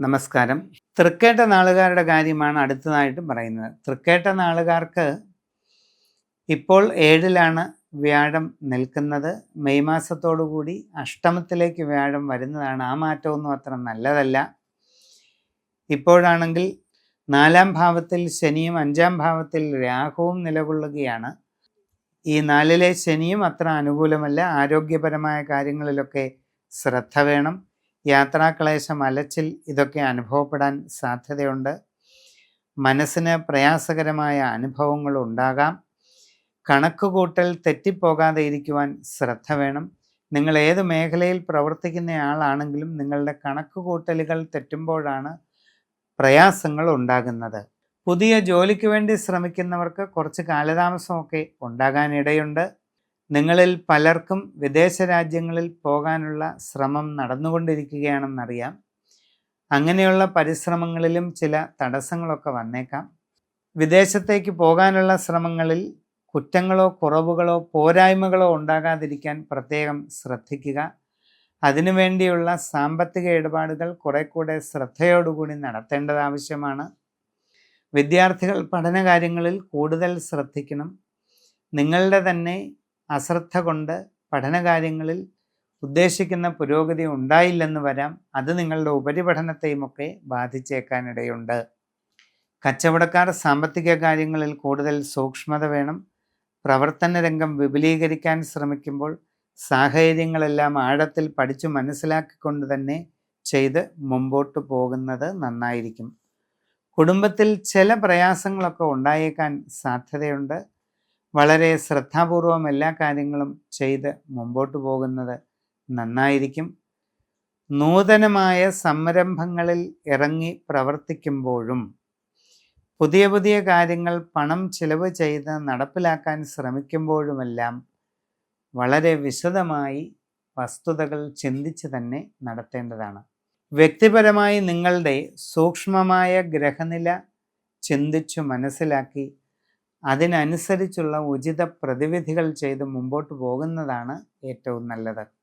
നമസ്കാരം. തൃക്കേട്ട നാളുകാരുടെ കാര്യമാണ് അടുത്തതായിട്ട് പറയുന്നത്. തൃക്കേട്ട നാളുകാർക്ക് ഇപ്പോൾ ഏഴിലാണ് വ്യാഴം നിൽക്കുന്നത്. മെയ് മാസത്തോടുകൂടി അഷ്ടമത്തിലേക്ക് വ്യാഴം വരുന്നതാണ്. ആ മാറ്റമൊന്നും അത്ര നല്ലതല്ല. ഇപ്പോഴാണെങ്കിൽ നാലാം ഭാവത്തിൽ ശനിയും അഞ്ചാം ഭാവത്തിൽ രാഹുവും നിലകൊള്ളുകയാണ്. ഈ നാലിലെ ശനിയും അത്ര അനുകൂലമല്ല. ആരോഗ്യപരമായ കാര്യങ്ങളിലൊക്കെ ശ്രദ്ധ വേണം. യാത്രാക്ലേശം അലച്ചിൽ ഇതൊക്കെ അനുഭവപ്പെടാൻ സാധ്യതയുണ്ട്. മനസ്സിന് പ്രയാസകരമായ അനുഭവങ്ങൾ ഉണ്ടാകാം കണക്കുകൂട്ടൽ തെറ്റിപ്പോകാതെ ഇരിക്കുവാൻ ശ്രദ്ധ വേണം. നിങ്ങൾ ഏത് മേഖലയിൽ പ്രവർത്തിക്കുന്ന ആളാണെങ്കിലും നിങ്ങളുടെ കണക്കുകൂട്ടലുകൾ തെറ്റുമ്പോഴാണ് പ്രയാസങ്ങൾ ഉണ്ടാകുന്നത്. പുതിയ ജോലിക്ക് വേണ്ടി ശ്രമിക്കുന്നവർക്ക് കുറച്ച് കാലതാമസമൊക്കെ ഉണ്ടാകാനിടയുണ്ട്. നിങ്ങളിൽ പലർക്കും വിദേശ രാജ്യങ്ങളിൽ പോകാനുള്ള ശ്രമം നടന്നുകൊണ്ടിരിക്കുകയാണെന്നറിയാം. അങ്ങനെയുള്ള പരിശ്രമങ്ങളിലും ചില തടസ്സങ്ങളൊക്കെ വന്നേക്കാം. വിദേശത്തേക്ക് പോകാനുള്ള ശ്രമങ്ങളിൽ കുറ്റങ്ങളോ കുറവുകളോ പോരായ്മകളോ ഉണ്ടാകാതിരിക്കാൻ പ്രത്യേകം ശ്രദ്ധിക്കുക. അതിനുവേണ്ടിയുള്ള സാമ്പത്തിക ഇടപാടുകൾ കുറെ കൂടെ ശ്രദ്ധയോടുകൂടി നടത്തേണ്ടത് ആവശ്യമാണ്. വിദ്യാർത്ഥികൾ പഠനകാര്യങ്ങളിൽ കൂടുതൽ ശ്രദ്ധിക്കണം. നിങ്ങളുടെ തന്നെ അശ്രദ്ധ കൊണ്ട് പഠനകാര്യങ്ങളിൽ ഉദ്ദേശിക്കുന്ന പുരോഗതി ഉണ്ടായില്ലെന്ന് വരാം. അത് നിങ്ങളുടെ ഉപരിപഠനത്തെയുമൊക്കെ ബാധിച്ചേക്കാനിടയുണ്ട്. കച്ചവടക്കാർ സാമ്പത്തിക കാര്യങ്ങളിൽ കൂടുതൽ സൂക്ഷ്മത വേണം. പ്രവർത്തന രംഗം വിപുലീകരിക്കാൻ ശ്രമിക്കുമ്പോൾ സാഹചര്യങ്ങളെല്ലാം ആഴത്തിൽ പഠിച്ചു മനസ്സിലാക്കിക്കൊണ്ട് തന്നെ ചെയ്ത് മുമ്പോട്ട് പോകുന്നത് നന്നായിരിക്കും. കുടുംബത്തിൽ ചില പ്രയാസങ്ങളൊക്കെ ഉണ്ടായേക്കാൻ സാധ്യതയുണ്ട്. വളരെ ശ്രദ്ധാപൂർവം എല്ലാ കാര്യങ്ങളും ചെയ്ത് മുമ്പോട്ട് പോകുന്നത് നന്നായിരിക്കും. നൂതനമായ സംരംഭങ്ങളിൽ ഇറങ്ങി പ്രവർത്തിക്കുമ്പോഴും പുതിയ പുതിയ കാര്യങ്ങൾ പണം ചിലവ് ചെയ്ത് നടപ്പിലാക്കാൻ ശ്രമിക്കുമ്പോഴുമെല്ലാം വളരെ വിശദമായി വസ്തുതകൾ ചിന്തിച്ച് തന്നെ നടത്തേണ്ടതാണ്. വ്യക്തിപരമായി നിങ്ങളുടെ സൂക്ഷ്മമായ ഗ്രഹനില ചിന്തിച്ചു മനസ്സിലാക്കി അതിനനുസരിച്ചുള്ള ഉചിത പ്രതിവിധികൾ ചെയ്ത് മുമ്പോട്ട് പോകുന്നതാണ് ഏറ്റവും നല്ലത്.